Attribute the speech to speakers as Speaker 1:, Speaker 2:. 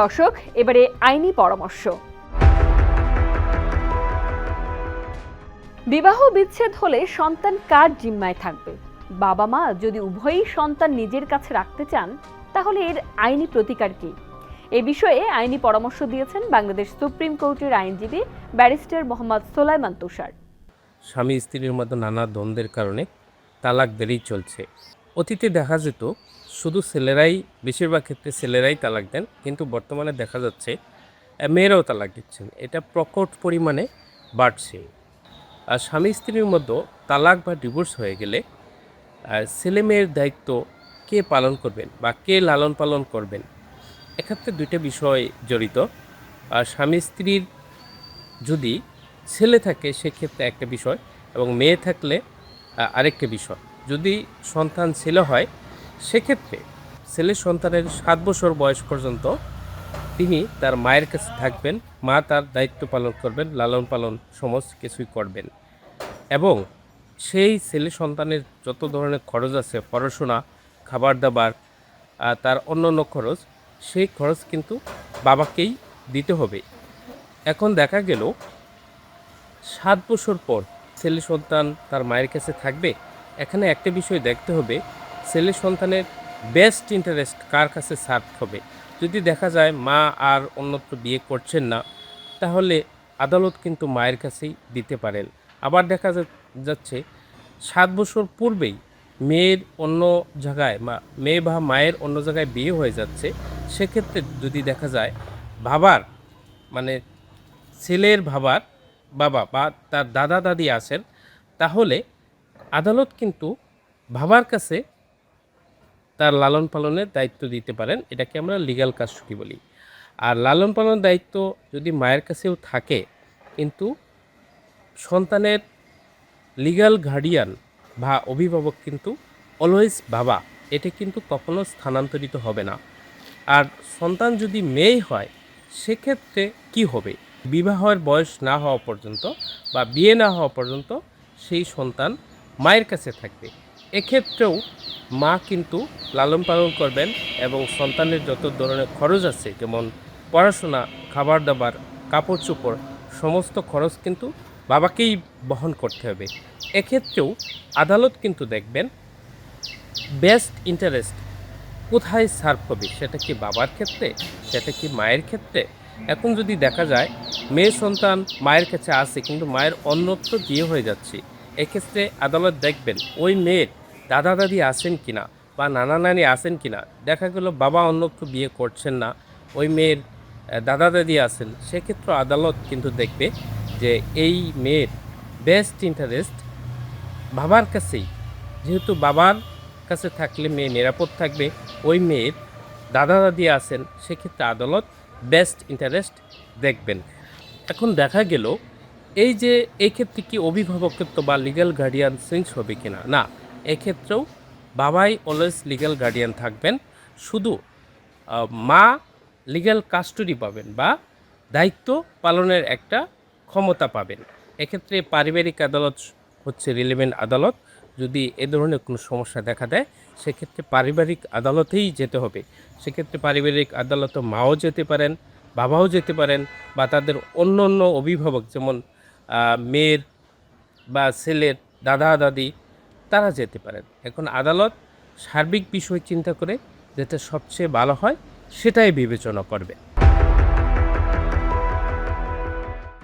Speaker 1: দর্শক, এবারে আইনি পরামর্শ। বিবাহ বিচ্ছেদ হলে সন্তান কার জিম্মায় থাকবে? বাবা মা যদি উভয়ই সন্তান নিজের কাছে রাখতে চান, তাহলে এর আইনি প্রতিকার কি? এ বিষয়ে আইনি পরামর্শ দিয়েছেন বাংলাদেশ সুপ্রিম কোর্টের আইনজীবী ব্যারিস্টার মোহাম্মদ সোলাইমান তুষার।
Speaker 2: স্বামী স্ত্রীর মতো নানা দ্বন্দ্বের কারণে তালাক দেরি চলছে। অতীতে দেখা যেত শুধু ছেলেরাই, বেশিরভাগ ক্ষেত্রে ছেলেরাই তালাক দেন, কিন্তু বর্তমানে দেখা যাচ্ছে মেয়েরাও তালাক দিচ্ছেন। এটা প্রকট পরিমাণে বাড়ছে। আর স্বামী স্ত্রীর মধ্যে তালাক বা ডিভোর্স হয়ে গেলে ছেলে মেয়ের দায়িত্ব কে পালন করবেন বা কে লালন পালন করবেন? এক্ষেত্রে দুইটা বিষয় জড়িত। আর স্বামী স্ত্রীর যদি ছেলে থাকে, সেক্ষেত্রে একটা বিষয় এবং মেয়ে থাকলে আরেকটা বিষয়। যদি সন্তান ছেলে হয় সেক্ষেত্রে ছেলে সন্তানের সাত বছর বয়স পর্যন্ত তিনি তার মায়ের কাছে থাকবেন, মা তার দায়িত্ব পালন করবেন, লালন পালন সমস্ত কিছুই করবেন। এবং সেই ছেলে সন্তানের যত ধরনের খরচ আছে, পড়াশোনা খাবার দাবার তার অন্যান্য খরচ, সেই খরচ কিন্তু বাবাকেই দিতে হবে। এখন দেখা গেল, সাত বছর পর ছেলে সন্তান তার মায়ের কাছে থাকবে, এখানে একটা বিষয় দেখতে হবে ছেলে সন্তানের বেস্ট ইন্টারেস্ট কার কাছে সার্ভ হবে? যদি দেখা যায় মা আর অন্যত্র বিয়ে করছেন না, তাহলে আদালত কিন্তু মায়ের কাছেই দিতে পারেন। আবার দেখা যাচ্ছে, সাত বছর পূর্বেই মেয়ের অন্য জায়গায় মা, মেয়ে বা মায়ের অন্য জায়গায় বিয়ে হয়ে যাচ্ছে। সেক্ষেত্রে যদি দেখা যায় বাবার মানে ছেলের বাবার বাবা বা তার দাদা দাদি আছেন, তাহলে আদালত কিন্তু বাবার কাছে তার লালন পালনের দায়িত্ব দিতে পারেন, এটাকে আমরা লিগ্যাল কাস্টডি বলি। আর লালন পালনের দায়িত্ব যদি মায়ের কাছেও থাকে, কিন্তু সন্তানের লিগ্যাল গার্ডিয়ান বা অভিভাবক কিন্তু অলওয়েজ বাবা এটা কিন্তু কখনো স্থানান্তরিত হবে না। আর সন্তান যদি মেয়ে হয়, সেক্ষেত্রে কি হবে? বিবাহের বয়স না হওয়া পর্যন্ত বা বিয়ে না হওয়া পর্যন্ত সেই সন্তান মায়ের কাছে থাকবে। এক্ষেত্রেও মা কিন্তু লালন পালন করবেন এবং সন্তানের যত ধরনের খরচ আছে, যেমন পড়াশোনা খাবার দাবার কাপড় চোপড় সমস্ত খরচ কিন্তু বাবাকেই বহন করতে হবে। এক্ষেত্রেও আদালত কিন্তু দেখবেন বেস্ট ইন্টারেস্ট কোথায় সার্ভ হবে, সেটা কি বাবার ক্ষেত্রে, সেটা কি মায়ের ক্ষেত্রে? এখন যদি দেখা যায়, মেয়ে সন্তান মায়ের কাছে আসে কিন্তু মায়ের অন্যত্র বিয়ে হয়ে যাচ্ছে, এক্ষেত্রে আদালত দেখবেন ওই মেয়ের দাদা দাদি আসেন কিনা বা নানা নানি আসেন কিনা দেখা গেল বাবা অন্যত্র বিয়ে করছেন না। ওই মেয়ের দাদা দাদি আছেন। সেক্ষেত্রে আদালত কিন্তু দেখবে যে এই মেয়ের বেস্ট ইন্টারেস্ট বাবার কাছেই। যেহেতু বাবার কাছে থাকলে মেয়ে নিরাপদ থাকবে, ওই মেয়ের দাদা দাদি আছেন, সেক্ষেত্রে আদালত বেস্ট ইন্টারেস্ট দেখবেন। এখন দেখা গেল, এই যে এই ক্ষেত্রে কি অভিভাবকত্ব বা লিগ্যাল গার্ডিয়ান চেঞ্জ হবে কিনা না এক্ষেত্রেও বাবাই অলওয়েজ লিগ্যাল গার্ডিয়ান থাকবেন। শুধু মা লিগ্যাল কাস্টডি পাবেন বা দায়িত্ব পালনের একটা ক্ষমতা পাবেন। এক্ষেত্রে পারিবারিক আদালত হচ্ছে রিলেভেন্ট আদালত। যদি এ ধরনের কোনো সমস্যা দেখা দেয়, সেক্ষেত্রে পারিবারিক আদালতেই যেতে হবে। সেক্ষেত্রে পারিবারিক আদালতে মাও যেতে পারেন, বাবাও যেতে পারেন বা তাদের অন্য অন্য অভিভাবক যেমন মেয়ের বা ছেলের দাদা দাদি তারা যেতে পারেন। এখন আদালত সার্বিক বিষয় চিন্তা করে যেটা সবচেয়ে ভালো হয় সেটাই বিবেচনা করবে।